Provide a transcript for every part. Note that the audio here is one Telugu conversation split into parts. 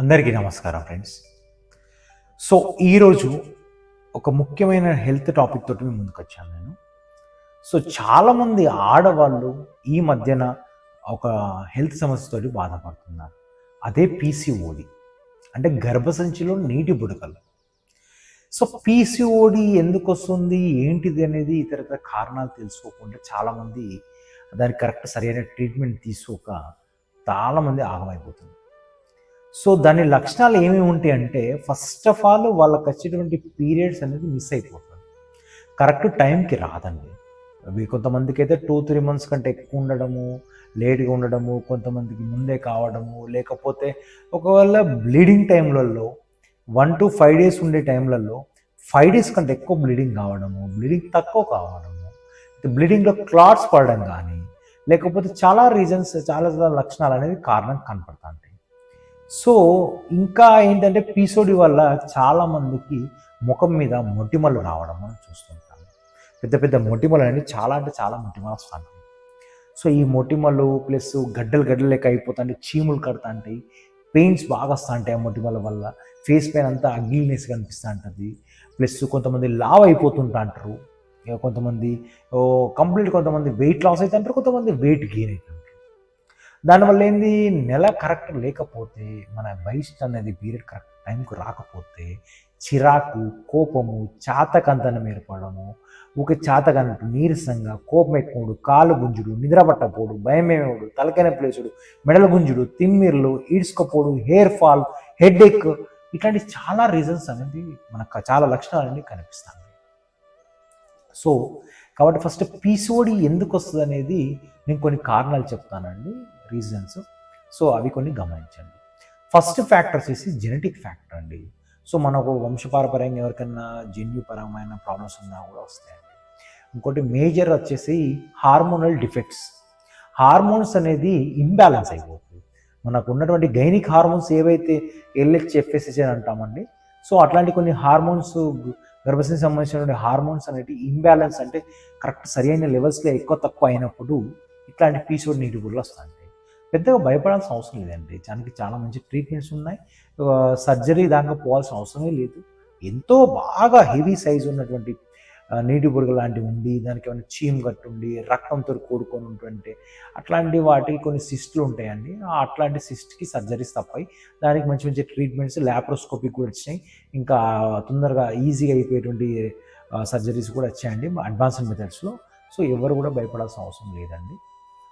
అందరికీ నమస్కారం ఫ్రెండ్స్ సో ఈరోజు ఒక ముఖ్యమైన హెల్త్ టాపిక్ తోటి మేము ముందుకు వచ్చాను నేను. సో చాలామంది ఆడవాళ్ళు ఈ మధ్యన ఒక హెల్త్ సమస్యతోటి బాధపడుతున్నారు. అదే పీసీఓడి అంటే గర్భసంచిలో నీటి బుడకలు. సో పీసీఓడి ఎందుకు వస్తుంది? ఏంటిది అనేది ఇతర ఇతర కారణాలు తెలుసుకోకుండా చాలామంది దానికి కరెక్ట్ సరైన ట్రీట్మెంట్ తీసుకోక చాలామంది ఆగమైపోతుంది. సో దాని లక్షణాలు ఏమి ఉంటాయి అంటే ఫస్ట్ ఆఫ్ ఆల్ వాళ్ళకి వచ్చేటువంటి పీరియడ్స్ అనేది మిస్ అయిపోతుంది కరెక్ట్ టైంకి రాదండి. అవి కొంతమందికి అయితే టూ త్రీ మంత్స్ కంటే ఎక్కువ ఉండడము లేట్గా ఉండడము కొంతమందికి ముందే కావడము లేకపోతే ఒకవేళ బ్లీడింగ్ టైంలలో వన్ టు ఫైవ్ డేస్ ఉండే టైంలలో ఫైవ్ డేస్ కంటే ఎక్కువ బ్లీడింగ్ కావడము బ్లీడింగ్ తక్కువ కావడము బ్లీడింగ్లో క్లాట్స్ పడడం కానీ లేకపోతే చాలా రీజన్స్ చాలా చాలా లక్షణాలు అనేవి కారణం కనపడతా ఉంటాయి సో ఇంకా ఏంటంటే పీసోడి వల్ల చాలామందికి ముఖం మీద మొటిమలు రావడం మనం చూస్తుంటాం. పెద్ద పెద్ద మొటిమలు అనేవి చాలా అంటే చాలా మొటిమలు వస్తుంటాయి. సో ఈ మొటిమలు ప్లస్ గడ్డలు గడ్డలు లెక్క అయిపోతుంటాయి చీములు కడతా ఉంటాయి పెయిన్స్ బాగా వస్తుంటాయి ఆ మొటిమల వల్ల. ఫేస్ పైన అంతా అగ్గిల్నెస్ కనిపిస్తూ ఉంటుంది ప్లస్ కొంతమంది లావ్ అయిపోతుంటా అంటారు కొంతమంది కంప్లీట్ కొంతమంది వెయిట్ లాస్ అవుతుంటారు కొంతమంది వెయిట్ గెయిన్ అవుతుంటారు దానివల్ల ఏంది? నెల కరెక్ట్ లేకపోతే మన బైస్ట్ అనేది పీరియడ్ కరెక్ట్ టైంకు రాకపోతే చిరాకు కోపము చాతకంతనం ఏర్పడము. ఒక చాతకన్నట్టు నీరసంగా కోపం ఎక్కువడు కాలు గుంజుడు నిద్రపట్టపోడు భయమేమోడు తలకైన ప్లేసుడు మెడల గుంజుడు తిమ్మిర్లు ఈడ్చుకపోడు హెయిర్ ఫాల్ హెడ్ ఎక్ ఇట్లాంటి చాలా రీజన్స్ అనేది మనకు చాలా లక్షణాలు అనేవి కనిపిస్తాయి. సో కాబట్టి ఫస్ట్ పీసోడి ఎందుకు వస్తుంది అనేది నేను కొన్ని కారణాలు చెప్తానండి. రీజన్స్ సో అవి కొన్ని గమనించండి. ఫస్ట్ ఫ్యాక్టర్ వచ్చేసి జెనెటిక్ ఫ్యాక్టర్ అండి. సో మనకు వంశపారపరంగా ఎవరికైనా జన్యుపరమైన ప్రాబ్లమ్స్ ఉన్నా కూడా వస్తాయండి. ఇంకోటి మేజర్ వచ్చేసి హార్మోనల్ డిఫెక్ట్స్ హార్మోన్స్ అనేది ఇంబ్యాలెన్స్ అయిపోతుంది. మనకు ఉన్నటువంటి గైనిక్ హార్మోన్స్ ఏవైతే ఎల్హెచ్ఎఫ్ఎస్ఎస్ అని అంటామండి సో అట్లాంటి కొన్ని హార్మోన్స్ గర్భసంచి సంబంధించినటువంటి హార్మోన్స్ అనేవి ఇంబ్యాలెన్స్ అంటే కరెక్ట్ సరైన లెవెల్స్లో ఎక్కువ తక్కువ అయినప్పుడు ఇట్లాంటి పీసోడ్ నీటి గుళ్ళు వస్తాయి పెద్దగా భయపడాల్సిన అవసరం లేదండి. దానికి చాలా మంచి ట్రీట్మెంట్స్ ఉన్నాయి. సర్జరీ దాకా పోవాల్సిన అవసరమే లేదు. ఎంతో బాగా హెవీ సైజ్ ఉన్నటువంటి నీటి బుడగ లాంటివి ఉండి దానికి ఏమైనా చీమ్ గట్టు ఉండి రక్తంతో కూడుకొని ఉంటుంటే అట్లాంటి వాటికి కొన్ని సిస్టులు ఉంటాయండి. అట్లాంటి సిస్ట్కి సర్జరీస్ తప్పాయి దానికి మంచి మంచి ట్రీట్మెంట్స్ ల్యాప్రోస్కోపిక్ కూడా వచ్చినాయి. ఇంకా తొందరగా ఈజీగా అయిపోయేటువంటి సర్జరీస్ కూడా వచ్చాయండి. అడ్వాన్స్డ్ మెథడ్స్లో సో ఎవరు కూడా భయపడాల్సిన అవసరం లేదండి.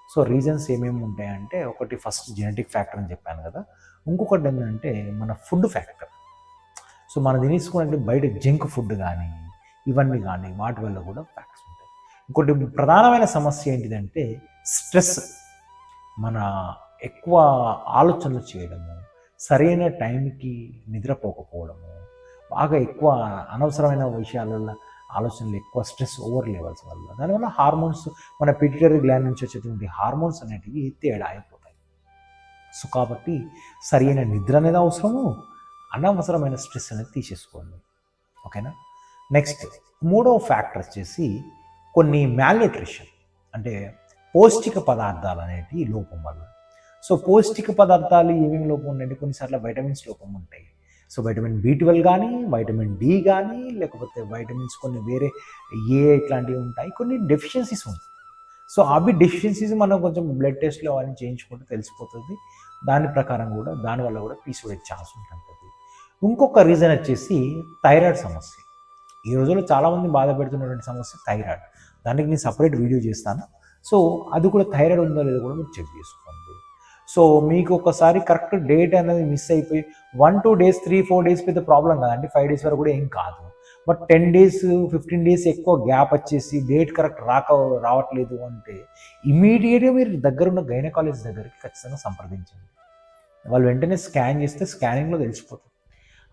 సో రీజన్స్ ఏమేమి ఉంటాయంటే ఒకటి ఫస్ట్ జెనెటిక్ ఫ్యాక్టర్ అని చెప్పాను కదా. ఇంకొకటి ఏంటంటే మన ఫుడ్ ఫ్యాక్టర్. సో మనం తినేసుకున్నట్టు బయట జంక్ ఫుడ్ కానీ ఇవన్నీ కానీ వాటి వల్ల కూడా ఫ్యాక్ట్స్ ఉంటాయి. ఇంకోటి ప్రధానమైన సమస్య ఏంటిదంటే స్ట్రెస్. మన ఎక్కువ ఆలోచనలు చేయడము సరైన టైంకి నిద్రపోకపోవడము బాగా ఎక్కువ అనవసరమైన విషయాలలో ఆలోచనలు ఎక్కువ స్ట్రెస్ ఓవర్ లెవెల్స్ వల్ల. దానివల్ల హార్మోన్స్ మన పిట్యూటరీ గ్లాండ్ నుంచి వచ్చేటువంటి హార్మోన్స్ అనేటివి తేడా అయిపోతాయి. సో కాబట్టి సరైన నిద్ర అనేది అవసరము అనవసరమైన స్ట్రెస్ అనేది తీసేసుకోండి. ఓకేనా? నెక్స్ట్ మూడో ఫ్యాక్టర్ వచ్చేసి కొన్ని మ్యాల్న్యూట్రిషన్ అంటే పౌష్టిక పదార్థాలు అనేటి లోపం వల్ల. సో పౌష్టిక పదార్థాలు ఏమేమి లోపం ఉన్నాయంటే కొన్నిసార్లు వైటమిన్స్ లోపం ఉంటాయి. సో వైటమిన్ బి ట్వెల్వ్ కానీ వైటమిన్ డి కానీ లేకపోతే వైటమిన్స్ కొన్ని వేరే ఏ ఇట్లాంటివి ఉంటాయి కొన్ని డెఫిషియన్సీస్ ఉంటాయి. సో అవి డెఫిషియన్సీస్ మనం కొంచెం బ్లడ్ టెస్ట్లో అవన్నీ చేయించుకుంటే తెలిసిపోతుంది. దాని ప్రకారం కూడా దానివల్ల కూడా పీసీఓడి ఛాన్స్ ఉంటుంది. ఇంకొక రీజన్ వచ్చేసి థైరాయిడ్ సమస్య. ఈ రోజుల్లో చాలామంది బాధ పెడుతున్నటువంటి సమస్య థైరాయిడ్ దానికి నేను సపరేట్ వీడియో చేస్తాను. సో అది కూడా థైరాయిడ్ ఉందో లేదో కూడా మీరు చెక్ చేసుకోండి. సో మీకు ఒకసారి కరెక్ట్ డేట్ అనేది మిస్ అయిపోయి one two days three four days పెద్ద ప్రాబ్లం కాదండి. ఫైవ్ డేస్ వరకు కూడా ఏం కాదు. But ten days fifteen days ఎక్కువ గ్యాప్ వచ్చేసి డేట్ కరెక్ట్ రాక రావట్లేదు అంటే ఇమీడియట్గా మీరు దగ్గరున్న గైనకాలజీ దగ్గరికి ఖచ్చితంగా సంప్రదించండి. వాళ్ళు వెంటనే స్కాన్ చేస్తే స్కానింగ్లో తెలిసిపోతుంది.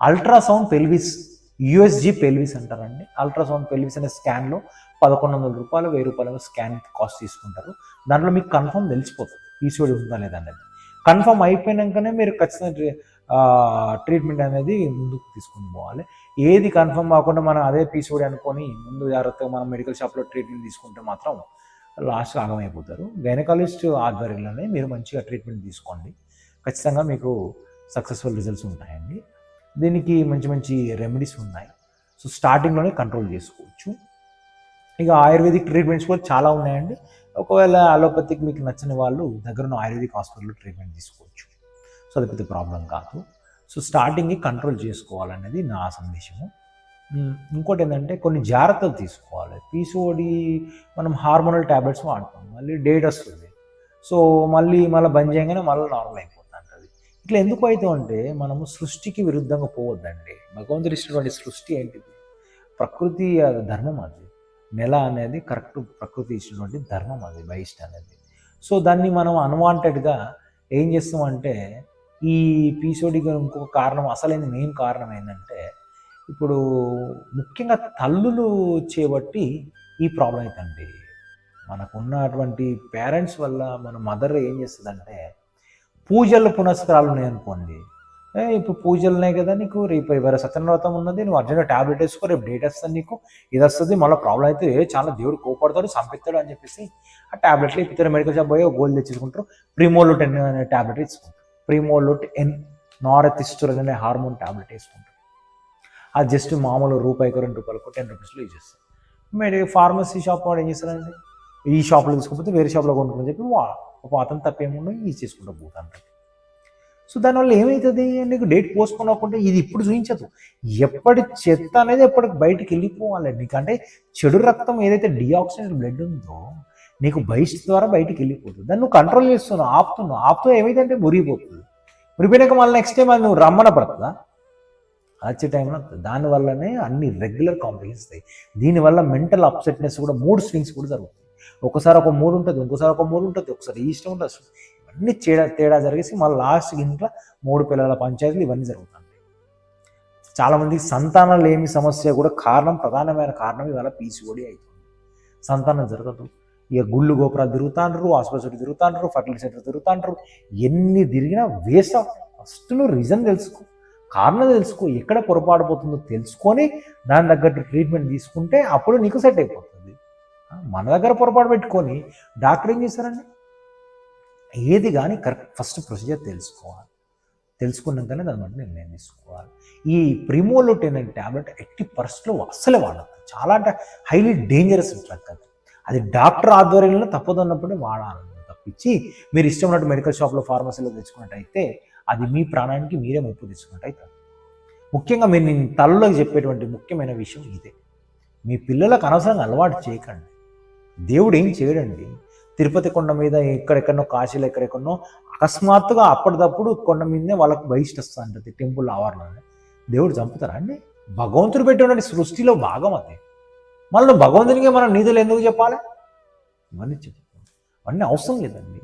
అల్ట్రాసౌండ్ పెల్విస్ యుఎస్జి పెల్విస్ అంటారండి. అల్ట్రాసౌండ్ పెల్విస్ అనే స్కాన్లో పదకొండు వందల రూపాయలు వెయ్యి రూపాయలు స్కాన్ కాస్ట్ తీసుకుంటారు. దాంట్లో మీకు కన్ఫర్మ్ తెలిసిపోతుంది. పీసీఓడి ఉందా లేదా అనేది. కన్ఫర్మ్ అయిపోయినాకనే మీరు ఖచ్చితంగా ట్రీట్మెంట్ అనేది ముందుకు తీసుకుని పోవాలి. ఏది కన్ఫర్మ్ కాకుండా మనం అదే పీసీఓడి అనుకొని ముందు జాగ్రత్తగా మనం మెడికల్ షాప్లో ట్రీట్మెంట్ తీసుకుంటే మాత్రం లాస్ట్ ఆగమైపోతారు. గైనకాలజిస్ట్ ఆధ్వర్యంలోనే మీరు మంచిగా ట్రీట్మెంట్ తీసుకోండి. ఖచ్చితంగా మీకు సక్సెస్ఫుల్ రిజల్ట్స్ ఉంటాయండి. దీనికి మంచి మంచి రెమెడీస్ ఉన్నాయి. సో స్టార్టింగ్లోనే కంట్రోల్ చేసుకోవచ్చు. ఇక ఆయుర్వేదిక్ ట్రీట్మెంట్స్ కూడా చాలా ఉన్నాయండి. ఒకవేళ అలోపతిక్ మీకు నచ్చని వాళ్ళు దగ్గరున్న ఆయుర్వేదిక్ హాస్పిటల్లో ట్రీట్మెంట్ తీసుకోవచ్చు. సో అది పెద్ద ప్రాబ్లం కాదు. సో స్టార్టింగ్ కంట్రోల్ చేసుకోవాలనేది నా సందేశము. ఇంకోటి ఏంటంటే కొన్ని జాగ్రత్తలు తీసుకోవాలి. పీసీఓడి మనం హార్మోనల్ ట్యాబ్లెట్స్ వాడతాం. మళ్ళీ డేట్ వస్తుంది. సో మళ్ళీ మళ్ళీ బంద్ చేయగానే మళ్ళీ నార్మల్ అయిపోతుంది ఇట్లా ఎందుకు అయితే అంటే మనము సృష్టికి విరుద్ధంగా పోవద్దండి. భగవంతుడు ఇచ్చినటువంటి సృష్టి ఏంటిది? ప్రకృతి అది ధర్మం అది. నెల అనేది కరెక్ట్ ప్రకృతి ఇచ్చినటువంటి ధర్మం అది బహిష్ట అనేది. సో దాన్ని మనం అన్వాంటెడ్గా ఏం చేస్తామంటే ఈ పీసోడికి ఇంకొక కారణం అసలైన మెయిన్ కారణం ఏంటంటే ఇప్పుడు ముఖ్యంగా తల్లులు చేయబట్టి ఈ ప్రాబ్లం అవుతుంది మనకున్నటువంటి పేరెంట్స్ వల్ల మన మదర్ ఏం చేస్తుందంటే పూజల పునస్కారాలు ఉన్నాయనుకోండి ఇప్పుడు పూజలు ఉన్నాయి కదా నీకు రేపు ఎవరు సత్యనవ్రతం ఉన్నది నువ్వు అర్జెంట్ ట్యాబ్లెట్ వేసుకో రేపు డేట్ వస్తుంది నీకు ఇది వస్తుంది మళ్ళీ ప్రాబ్లం అయితే చాలా దేవుడు కోపడతాడు చంపిస్తాడు అని చెప్పేసి ఆ ట్యాబ్లెట్లు ఇద్దరు మెడికల్ షాప్ పోయి గోల్డ్ తెచ్చుకుంటారు ప్రిమోలుట్ అనే ట్యాబ్లెట్ వేసుకుంటారు. ప్రిమోలుట్ ఎన్ నారతిస్టురన్ అనే హార్మోన్ ట్యాబ్లెట్ వేసుకుంటారు. అది జస్ట్ మామూలు రూపాయికి రెండు రూపాయలకు టెన్ రూపీస్లో యూజ్ చేస్తారు మరి ఫార్మసీ షాప్ వాడు ఏం చేస్తారండి ఈ షాప్లో తీసుకోకపోతే వేరే షాప్లో కొనుక్కొని చెప్పి వా ఒక అతను తప్పేముండో యూజ్ చేసుకుంటూ పోతాను సో దానివల్ల ఏమవుతుంది నీకు డేట్ పోస్ట్పోన్ అవ్వకుండా ఇది ఇప్పుడు చూపించదు. ఎప్పటి చెత్త అనేది ఎప్పటికి బయటికి వెళ్ళిపోవాలి. నీకు అంటే చెడు రక్తం ఏదైతే డిఆక్సిజన్ బ్లడ్ ఉందో నీకు బయట ద్వారా బయటికి వెళ్ళిపోతుంది. దాన్ని నువ్వు కంట్రోల్ చేస్తున్నావు ఆపుతున్నావు. ఆపుతూ ఏమైందంటే మురిగిపోతుంది. మురిగిపోయినాక మళ్ళీ నెక్స్ట్ టైం అది నువ్వు రమ్మన పడుతుందా? వచ్చే టైంలో దానివల్లనే అన్ని రెగ్యులర్ కాంప్లికేషన్స్ అవుతాయి దీనివల్ల మెంటల్ అప్సెట్నెస్ కూడా మూడు స్వింగ్స్ కూడా జరుగుతాయి. ఒకసారి ఒక మూడు ఉంటుంది ఇంకోసారి ఒక మూడు ఉంటుంది. ఒకసారి ఈ ఇష్టం ఉంటుంది. అన్ని తేడా తేడా జరిగేసి మళ్ళీ లాస్ట్ ఇంట్లో మూడు పిల్లల పంచాయతీలు ఇవన్నీ జరుగుతాయి చాలామంది సంతానం లేని సమస్య కూడా కారణం ప్రధానమైన కారణం ఇవాళ పీసీఓడి అవుతుంది సంతానం జరగదు. ఇక గుళ్ళు గోపురాలు తిరుగుతాండ్రు ఆసుపత్రి తిరుగుతాండ్రు ఫర్టిలైజర్ సెంటర్ తిరుగుతాండ్రు. ఎన్ని తిరిగినా వేస్ట్ ఫస్ట్ నువ్వు రీజన్ తెలుసుకో. కారణం తెలుసుకో. ఎక్కడ పొరపాటు పోతుందో తెలుసుకొని దాని తగ్గట్టు ట్రీట్మెంట్ తీసుకుంటే అప్పుడు నీకు సెట్ అయిపోతుంది. మన దగ్గర పొరపాటు పెట్టుకొని డాక్టర్ ఏం చేశారండి? ఏది కానీ కరెక్ట్ ఫస్ట్ ప్రొసీజర్ తెలుసుకోవాలి. తెలుసుకున్నాకనే దాని బట్టి నిర్ణయం తీసుకోవాలి. ఈ ప్రిమోలోటెన్ అనే ట్యాబ్లెట్ ఎట్టి పరిస్థితుల్లో అస్సలే వాడద్దు. చాలా అంటే హైలీ డేంజరస్ డ్రగ్ అది. అది డాక్టర్ ఆధ్వర్యంలో తప్పదన్నప్పుడు వాడాలి. తప్పించి మీరు ఇష్టం ఉన్నట్టు మెడికల్ షాప్లో ఫార్మసీలో తెచ్చుకున్నట్టయితే అది మీ ప్రాణానికి మీరే ముప్పు తెచ్చుకున్నట్టు అవుతుంది ముఖ్యంగా మీరు నేను తలలోకి చెప్పేటువంటి ముఖ్యమైన విషయం ఇదే. మీ పిల్లలకు అనవసరంగా అలవాటు చేయకండి. దేవుడు ఏం చేయడండి? తిరుపతి కొండ మీద ఎక్కడెక్కడనో కాశీలో ఎక్కడెక్కడో అకస్మాత్తుగా అప్పటిదప్పుడు కొండ మీదనే వాళ్ళకి బహిష్ట వస్తా టెంపుల్ ఆవరణలోనే దేవుడు చంపుతారా అండి? భగవంతుడు పెట్టినటువంటి సృష్టిలో భాగం అది. మళ్ళీ భగవంతునికి మనం నిధులు ఎందుకు చెప్పాలి? ఇవన్నీ చెప్పు అవన్నీ అవసరం లేదండి.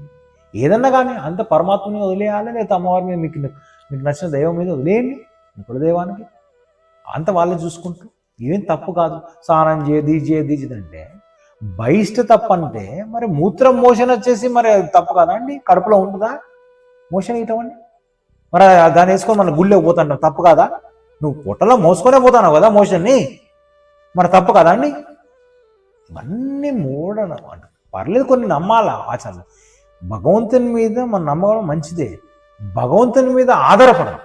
ఏదన్నా కానీ అంత పరమాత్మని వదిలేయాలి లేదా అమ్మవారి మీద? మీకు మీకు నచ్చిన దైవం మీద వదిలేయండి. మీ కులదైవానికి. అంత వాళ్ళే చూసుకుంటూ. ఏం తప్పు కాదు. స్నానం చేయది చేయది అంటే బహిష్ట తప్పంటే అంటే మరి మూత్రం మోషన్ వచ్చేసి మరి అది తప్పు కదా అండి? కడుపులో ఉంటుందా? మోషన్ ఇటవండి మరి దాన్ని వేసుకొని మన గుళ్ళో పోతాను తప్పు కాదా? నువ్వు పొట్టలో మోసుకొనే పోతాను కదా మోషన్ని మరి తప్పు కదా అండి? ఇవన్నీ మూడన పర్లేదు కొన్ని నమ్మాలా ఆచరణ భగవంతుని మీద మన నమ్మకం మంచిదే. భగవంతుని మీద ఆధారపడదు.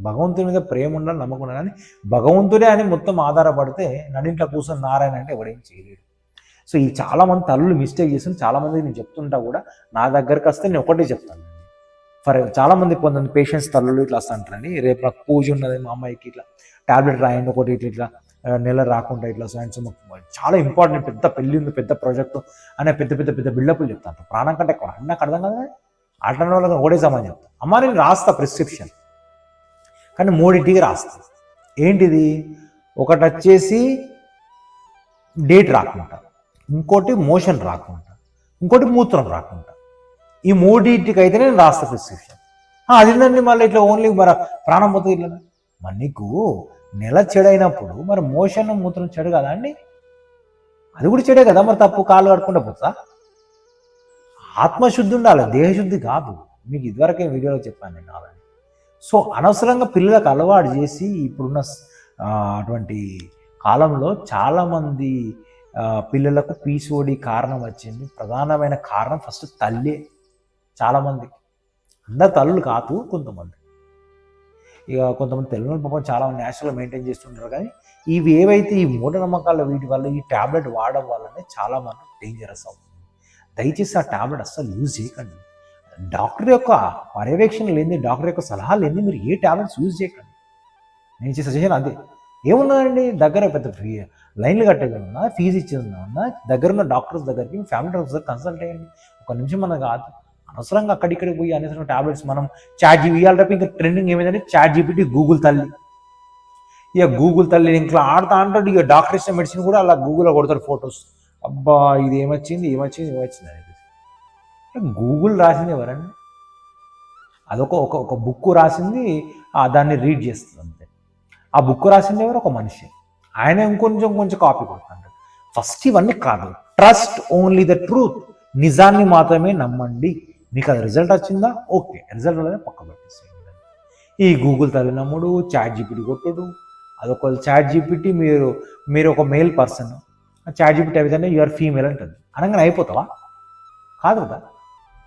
భగవంతుని మీద ప్రేమ ఉండాలి నమ్మకం ఉండాలి. కానీ భగవంతుడే అని మొత్తం ఆధారపడితే నడింట్లో కూర్చొని నారాయణ అంటే ఎవడేం చేయలేడు. సో ఈ చాలామంది తల్లులు మిస్టేక్ చేసిన చాలామంది నేను చెప్తుంటా కూడా నా దగ్గరికి వస్తే నేను ఒకటే చెప్తాను. ఫర్ చాలామంది కొంతమంది పేషెంట్స్ తల్లులు ఇట్లా వస్తాంటారని రేపు నాకు పూజ ఉన్నది మా అమ్మాయికి ఇట్లా టాబ్లెట్ రాయండి ఒకటి ఇట్లా ఇట్లా నెల రాకుండా ఇట్లా సైన్స్ చాలా ఇంపార్టెంట్ పెద్ద పెళ్ళి ఉంది పెద్ద ప్రాజెక్ట్ అనే పెద్ద పెద్ద పెద్ద బిల్డప్లు చెప్తాను ప్రాణం కంటే ఎక్కువ అంటే నాకు అర్థం కదా. అట్లాంటి వాళ్ళకి ఓడేసామని చెప్తాను అమ్మ నేను రాస్తా ప్రిస్క్రిప్షన్ కానీ మూడింటికి రాస్తా. ఏంటిది? ఒకటి వచ్చేసి డేట్ రాకుండా ఇంకోటి మోషన్ రాకుండా ఇంకోటి మూత్రం రాకుండా ఈ మూడింటికి అయితే నేను రాస్తా ప్రిస్క్రిప్షన్ అదేందండి మళ్ళీ ఇట్లా ఓన్లీ మరి ప్రాణం పోతుంది ఇట్లా? మరి నీకు నెల చెడైనప్పుడు మరి మోషన్ మూత్రం చెడు కదా అండి? అది కూడా చెడే కదా మరి తప్పు కాలు కడుకుంటా పోతా? ఆత్మశుద్ధి ఉండాలి దేహశుద్ధి కాదు. మీకు ఇదివరకే వీడియోలో చెప్పాను నేను ఆల్రెడీ సో అనవసరంగా పిల్లలకు అలవాటు చేసి ఇప్పుడున్న అటువంటి కాలంలో చాలామంది పిల్లలకు పీసీఓడి కారణం వచ్చింది. ప్రధానమైన కారణం ఫస్ట్ తల్లే. చాలామందికి అందరు తల్లులు కాదు కొంతమంది. ఇక కొంతమంది తెలంగాణ పాపం చాలా న్యాచురల్ మెయింటైన్ చేస్తుంటారు కానీ ఇవి ఏవైతే ఈ మూఢనమ్మకాల వీటి వల్ల ఈ ట్యాబ్లెట్ వాడడం వల్లనే చాలా మనకు డేంజరస్ అవుతుంది దయచేసి ఆ ట్యాబ్లెట్ అస్సలు యూజ్ చేయకండి. డాక్టర్ యొక్క పర్యవేక్షణ లేని డాక్టర్ యొక్క సలహా లేని మీరు ఏ ట్యాబ్లెట్స్ యూజ్ చేయకండి. నేను చేసే సజెషన్ అదే ఏమున్నదండి? దగ్గర పెద్ద ఫీ లైన్లు కట్టకుండా ఫీజు ఇచ్చేది దగ్గర ఉన్న డాక్టర్స్ దగ్గరికి ఫ్యామిలీ డాక్టర్స్ కన్సల్ట్ అయ్యండి. ఒక నిమిషం మనకు కాదు. అనవసరంగా అక్కడిక్కడికి పోయి అనేసిన టాబ్లెట్స్ మనం చాట్ జీబీ ఇవాళ రేపు ఇంకా ట్రెండింగ్ ఏమైందంటే చాట్ జీబీటీ గూగుల్ తల్లి. ఇక గూగుల్ తల్లి ఇంట్లో ఆడుతా అంటాడు. ఇక డాక్టర్ ఇచ్చిన మెడిసిన్ కూడా అలా గూగుల్లో కొడతారు ఫొటోస్. అబ్బా ఇది ఏమొచ్చింది? ఏమొచ్చింది? ఏమొచ్చింది? అనేది గూగుల్ రాసింది ఎవరండి? అదొక ఒక ఒక బుక్ రాసింది ఆ దాన్ని రీడ్ చేస్తుంది ఆ బుక్ రాసింది ఎవరు? ఒక మనిషి. ఆయన ఇంకొంచెం కొంచెం కాపీ కొడుతుంటాడు ఫస్ట్ ఇవన్నీ కాదు. ట్రస్ట్ ఓన్లీ ద ట్రూత్ నిజాన్ని మాత్రమే నమ్మండి. మీకు అది రిజల్ట్ వచ్చిందా? ఓకే రిజల్ట్ అనేది పక్క పెట్టేసేయండి. ఈ గూగుల్ తల్లి నమ్ముడు చాట్ జీపీటీ కొట్టుడు. అదొక చాట్ జీపీటీ మీరు మీరు ఒక మేల్ పర్సన్ చాట్ జీపీటీ విధంగా యూఆర్ ఫీమేల్ అంటుంది. అనగానే అయిపోతావా? కాదు కదా.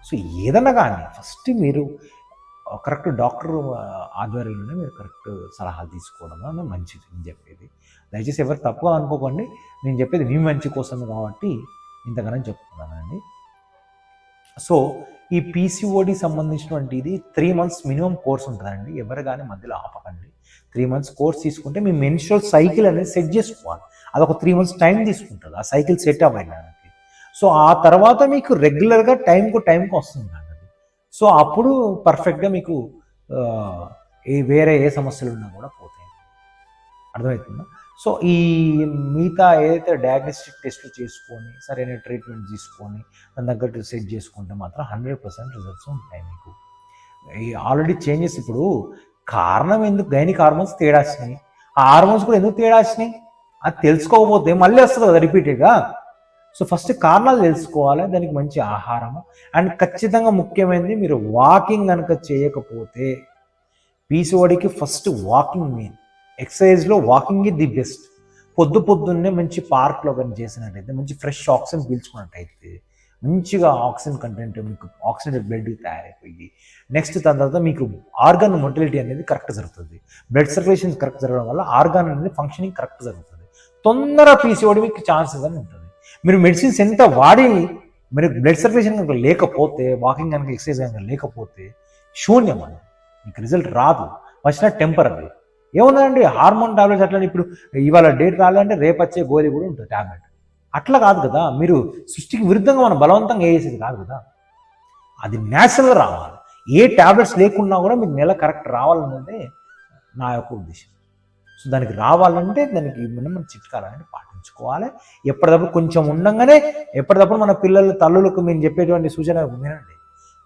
సో ఏదన్నా కానీ ఫస్ట్ మీరు కరెక్ట్ డాక్టర్ ఆధ్వర్యంలోనే మీరు కరెక్ట్ సలహాలు తీసుకోవడం అనేది మంచిది నేను చెప్పేది. దయచేసి ఎవరు తప్పుగా అనుకోకండి. నేను చెప్పేది మీ మంచి కోసం కాబట్టి ఇంతగానో చెప్తున్నానండి. సో ఈ పీసీఓడి సంబంధించినటువంటి ఇది త్రీ మంత్స్ మినిమం కోర్స్ ఉంటుందండి. ఎవరు కానీ మధ్యలో ఆపకండి. త్రీ మంత్స్ కోర్స్ తీసుకుంటే మీ మెన్స్ట్రల్ సైకిల్ అనేది సెట్ చేసుకోవాలి. అది ఒక త్రీ మంత్స్ టైం తీసుకుంటుంది. ఆ సైకిల్ సెట్ అవ్వడానికి. సో ఆ తర్వాత మీకు రెగ్యులర్గా టైంకు టైంకు వస్తుంది అండి సో అప్పుడు పర్ఫెక్ట్గా మీకు ఏ వేరే ఏ సమస్యలు ఉన్నా కూడా పోతాయి. అర్థమవుతుందా? సో ఈ మిగతా ఏదైతే డయాగ్నోస్టిక్ టెస్ట్లు చేసుకొని సరైన ట్రీట్మెంట్ తీసుకొని దాని తగ్గట్టు సెట్ చేసుకుంటే మాత్రం హండ్రెడ్ పర్సెంట్ రిజల్ట్స్ ఉంటాయి మీకు. ఈ ఆల్రెడీ చేంజెస్ ఇప్పుడు కారణం ఎందుకు గైనిక్ హార్మోన్స్ తేడా వచ్చినాయి. ఆ హార్మోన్స్ కూడా ఎందుకు తేడా వచ్చినాయి? అది తెలుసుకోకపోతే మళ్ళీ వస్తుంది కదా రిపీటెడ్గా సో ఫస్ట్ కారణాలు తెలుసుకోవాలి దానికి మంచి ఆహారము? అండ్ ఖచ్చితంగా ముఖ్యమైనది మీరు వాకింగ్ కనుక చేయకపోతే పీసీఓడికి ఫస్ట్ వాకింగ్ మెయిన్ ఎక్సర్సైజ్లో వాకింగ్ ది బెస్ట్ పొద్దు పొద్దున్నే మంచి పార్క్లో కానీ చేసినట్టయితే మంచి ఫ్రెష్ ఆక్సిజన్ పీల్చుకున్నట్టయితే మంచిగా ఆక్సిజన్ కంటెంట్ మీకు ఆక్సిజన్ బ్లడ్ తయారైపోయి నెక్స్ట్ దాని తర్వాత మీకు ఆర్గాన్ మొటిలిటీ అనేది కరెక్ట్ జరుగుతుంది. బ్లడ్ సర్క్యులేషన్ కరెక్ట్ జరగడం వల్ల ఆర్గాన్ అనేది ఫంక్షనింగ్ కరెక్ట్ జరుగుతుంది. తొందర పీసీఓడి మీకు ఛాన్సెస్ అని ఉంటుంది. మీరు మెడిసిన్స్ ఎంత వాడి మీరు బ్లడ్ సర్క్యులేషన్ కనుక లేకపోతే వాకింగ్ కనుక ఎక్సర్సైజ్ కనుక లేకపోతే శూన్యం అని మీకు రిజల్ట్ రాదు. వచ్చిన టెంపరీ ఏముందండి? హార్మోన్ టాబ్లెట్స్ అట్లా ఇప్పుడు ఇవాళ డేట్ రాలంటే రేపు వచ్చే గోలీ కూడా ఉంటుంది టాబ్లెట్ అట్లా కాదు కదా. మీరు సృష్టికి విరుద్ధంగా మనం బలవంతంగా వేసేది కాదు కదా. అది న్యాచురల్గా రావాలి. ఏ టాబ్లెట్స్ లేకున్నా కూడా మీకు నెల కరెక్ట్ రావాలన్నదే నా యొక్క ఉద్దేశం. సో దానికి రావాలంటే దానికి మనం చిట్కాలని చిట్కాలన్నీ ఉంచుకోవాలి ఎప్పటికప్పుడు కొంచెం ఉండంగానే ఎప్పటికప్పుడు మన పిల్లల తల్లులకు మేము చెప్పేటువంటి సూచన వినండి.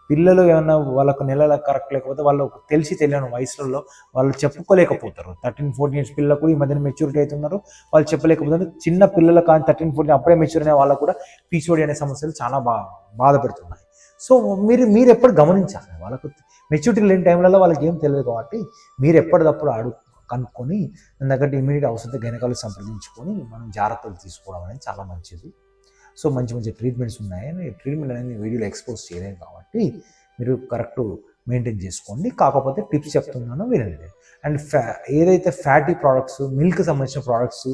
పిల్లలు ఏమన్నా వాళ్ళకు నెలల కరెక్ట్ లేకపోతే వాళ్ళు తెలిసి తెలియని వయసులో వాళ్ళు చెప్పుకోలేకపోతారు. థర్టీన్ ఫోర్టీన్ ఇయర్స్ పిల్లలకు ఈ మధ్యన మెచ్యూరిటీ అవుతున్నారు. వాళ్ళు చెప్పలేకపోతున్నారు. చిన్న పిల్లలు కానీ థర్టీన్ ఫోర్టీన్ అప్పుడే మెచ్యూర్ అయిన వాళ్ళకు కూడా పీసీఓడి అనే సమస్యలు చాలా బా బాధపడుతున్నాయి సో మీరు మీరు ఎప్పుడు గమనించాలి? వాళ్ళకు మెచ్యూరిటీ లేని టైంలలో వాళ్ళకి ఏం తెలియదు కాబట్టి మీరు ఎప్పటికప్పుడు అడుగు కనుక్కొని దాని తగ్గట్టు ఇమీడియట్ అవసరమైతే గైనకాలజీ సంప్రదించుకొని మనం జాగ్రత్తలు తీసుకోవడం అనేది చాలా మంచిది. సో మంచి మంచి ట్రీట్మెంట్స్ ఉన్నాయని ట్రీట్మెంట్ అనేది వీడియోలో ఎక్స్పోజ్ చేయలేము కాబట్టి మీరు కరెక్ట్ మెయింటైన్ చేసుకోండి. కాకపోతే టిప్స్ చెప్తున్నాను వినండి. అండ్ ఫ్యా ఏదైతే ఫ్యాటీ ప్రోడక్ట్స్ మిల్క్ సంబంధించిన ప్రోడక్ట్స్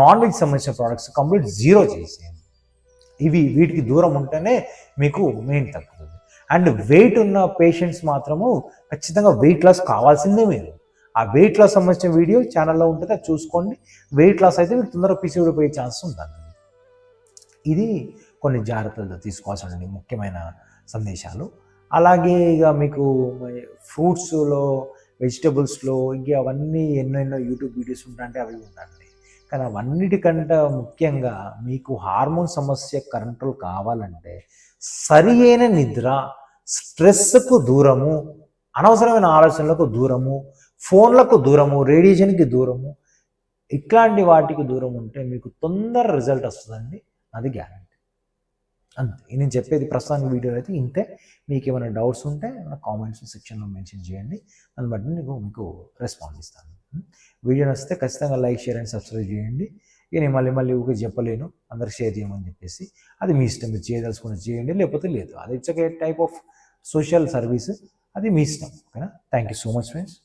నాన్ వెజ్ సంబంధించిన ప్రోడక్ట్స్ కంప్లీట్ జీరో చేసేయండి. ఇవి వీటికి దూరం ఉంటేనే మీకు మెయిన్ తగ్గుతుంది. అండ్ వెయిట్ ఉన్న పేషెంట్స్ మాత్రము ఖచ్చితంగా వెయిట్ లాస్ కావాల్సిందే మీరు. ఆ వెయిట్ లాస్ సంబంధించిన వీడియో ఛానల్లో ఉంటుంది అది చూసుకోండి. వెయిట్ లాస్ అయితే మీకు తొందరగా పిసిడి పోయే ఛాన్స్ ఉంటుంది ఇది కొన్ని జాగ్రత్తలు తీసుకోవాల్సిన ముఖ్యమైన సందేశాలు. అలాగే ఇక మీకు ఫ్రూట్స్లో వెజిటబుల్స్లో ఇంక అవన్నీ ఎన్నో ఎన్నో యూట్యూబ్ వీడియోస్ ఉంటాయంటే అవి ఉండండి కానీ అవన్నిటికంటే ముఖ్యంగా మీకు హార్మోన్ సమస్య కంట్రోల్ కావాలంటే సరి అయిన నిద్ర స్ట్రెస్కు దూరము అనవసరమైన ఆలోచనలకు దూరము ఫోన్లకు దూరము రేడియేషన్కి దూరము ఇట్లాంటి వాటికి దూరం ఉంటే మీకు తొందర రిజల్ట్ వస్తుందండి. అది గ్యారంటీ. అంతే. నేను చెప్పేది ప్రస్తుతానికి వీడియో అయితే ఇంతే. మీకు ఏమైనా డౌట్స్ ఉంటే కామెంట్స్ సెక్షన్లో మెన్షన్ చేయండి. దాన్ని బట్టి మీకు మీకు రెస్పాండ్ ఇస్తాను. వీడియో నచ్చితే ఖచ్చితంగా లైక్ షేర్ అండ్ సబ్స్క్రైబ్ చేయండి. ఇక నేను మళ్ళీ మళ్ళీ ఊరికి చెప్పలేను. అందరు షేర్ చేయమని చెప్పేసి. అది మీ ఇష్టం మీరు చేయదలుచుకుని చేయండి. లేకపోతే లేదు. అది it's type of social service. అది మీ ఇష్టం. ఓకేనా? Thank you so much friends.